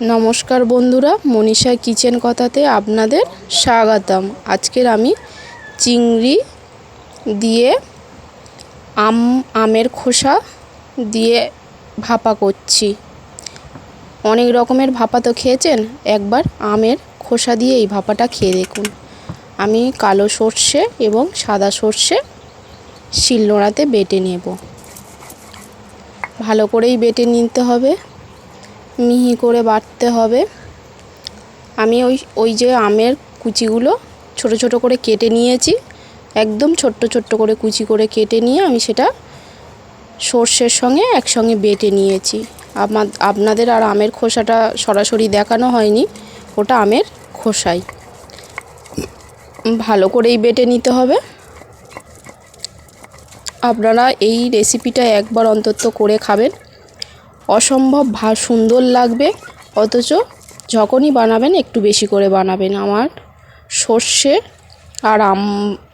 নমস্কার বন্ধুরা, মনীষা কিচেন কথাতে আপনাদের স্বাগতম। আজকের আমি চিংড়ি দিয়ে আম, আমের খোসা দিয়ে ভাপা করছি। অনেক রকমের ভাপা তো খেয়েছেন, একবার আমের খোসা দিয়ে এই ভাপাটা খেয়ে দেখুন। আমি কালো সর্ষে এবং সাদা সর্ষে শিলনোড়াতে বেটে নেব। ভালো করেই বেটে নিতে হবে। মিহি করে বাটতে হবে। আমি ওই ওই যে আমের কুচিগুলো ছোট ছোট করে কেটে নিয়েছি। একদম ছোট্ট ছোট্ট করে কুচি করে কেটে নিয়ে আমি সেটা সর্ষের সঙ্গে একসঙ্গে বেটে নিয়েছি। আমার, আপনাদের আর আমের খোসাটা সরাসরি দেখানো হয়নি। ওটা আমের খোসাই। ভালো করেই বেটে নিতে হবে। আপনারা এই রেসিপিটা একবার অন্তত করে খাবেন। অসম্ভব ভা সুন্দর লাগবে, অথচ যখনই বানাবেন একটু বেশি করে বানাবেন। আমার সর্ষে আর আম,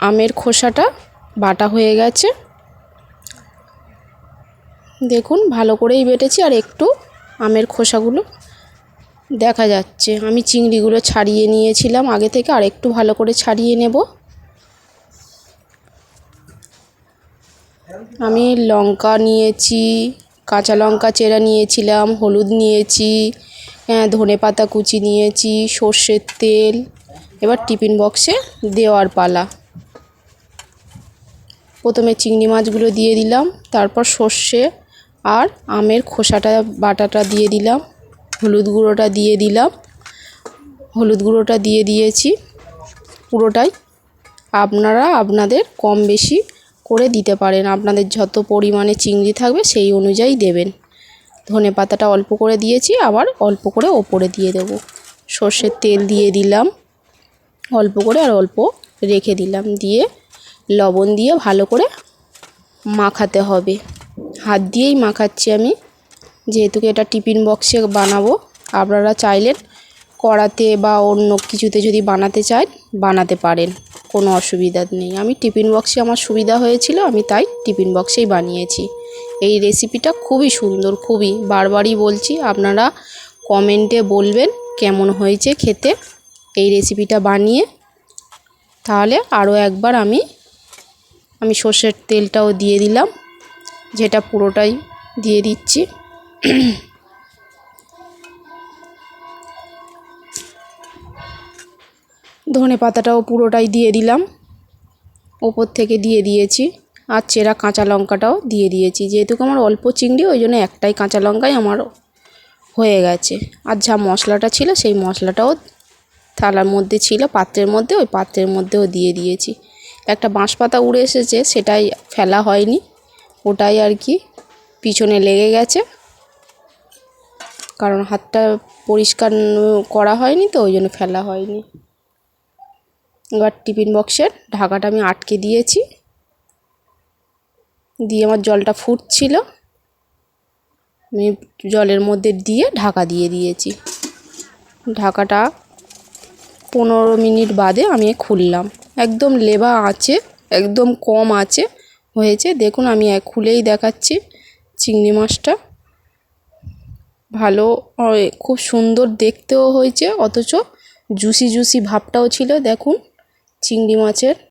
আমের খোসাটা বাটা হয়ে গেছে। দেখুন, ভালো করেই বেটেছি আর একটু আমের খোসাগুলো দেখা যাচ্ছে। আমি চিংড়িগুলো ছাড়িয়ে নিয়েছিলাম, আগে থেকে আর একটু ভালো করে ছাড়িয়ে নেব। আমি লঙ্কা নিয়েছি কাঁচা লঙ্কা চেরা নিয়েছিলাম, হলুদ নিয়েছি ধনে পাতা কুচি নিয়েছি, সর্ষের তেল, এবার টিফিন বক্সে দেওয়ার পালা। প্রথমে চিংড়ি মাছগুলো দিয়ে দিলাম, তারপর সর্ষে আর আমের খোসাটা, বাটাটা দিয়ে দিলাম, হলুদ গুঁড়োটা দিয়ে দিলাম, হলুদ গুঁড়োটা দিয়ে দিয়েছি। পুরোটাই আপনারা, আপনাদের কম বেশি করে দিতে পারেন। আপনাদের যত পরিমাণে চিংড়ি থাকবে সেই অনুযায়ী দেবেন। ধনে পাতাটা অল্প করে দিয়েছি, আবার অল্প করে ওপরে দিয়ে দেব। সর্ষের তেল দিয়ে দিলাম, অল্প করে আর অল্প রেখে দিলাম। দিয়ে লবণ দিয়ে ভালো করে মাখাতে হবে। হাত দিয়েই মাখাচ্ছি আমি। যেহেতু এটা টিফিন বক্সে বানাবো, আপনারা চাইলেন কড়াতে বা অন্য কিছুতে যদি বানাতে চান, বানাতে পারেন। কোনো অসুবিধা নেই। আমি টিফিন বক্সে আমার সুবিধা হয়েছিল, আমি তাই টিফিন বক্সেই বানিয়েছি। এই রেসিপিটা খুবই সুন্দর, খুবই। বারবারই বলছি, আপনারা কমেন্টে বলবেন কেমন হয়েছে খেতে এই রেসিপিটা বানিয়ে। তাহলে আরও একবার আমি আমি সর্ষের তেলটাও দিয়ে দিলাম, যেটা পুরোটাই দিয়ে দিচ্ছি। ধনে পাতাটাও পুরোটাই দিয়ে দিলাম। ওপর থেকে দিয়ে দিয়েছি। আর চেরা কাঁচা লঙ্কাটাও দিয়ে দিয়েছি। যেহেতু আমার অল্প চিংড়ি, ওই জন্য একটাই কাঁচা লঙ্কাই আমার হয়ে গেছে। আর যা মশলাটা ছিল, সেই মশলাটাও থালার মধ্যে ছিল, পাত্রের মধ্যে, ওই পাত্রের মধ্যেও দিয়ে দিয়েছি। একটা বাঁশ পাতা উড়ে এসেছে, সেটাই ফেলা হয়নি। ওটাই আর কি পিছনে লেগে গেছে। কারণ হাতটা পরিষ্কার করা হয়নি তো, ওই জন্য ফেলা হয়নি। এবার টিফিন বক্সের ঢাকাটা আমি আটকে দিয়েছি। দিয়ে আমার জলটা ফুটছিল। আমি জলের মধ্যে দিয়ে ঢাকা দিয়ে দিয়েছি। ঢাকাটা পনেরো মিনিট বাদে আমি খুললাম। একদম লেবা আছে, একদম কম আছে হয়েছে। দেখুন, আমি খুলেই দেখাচ্ছি চিংড়ি মাছটা। ভালো খুব সুন্দর দেখতেও হয়েছে, অথচ জুসি জুসি ভাবটাও ছিল। দেখুন চিংড়ি মাছের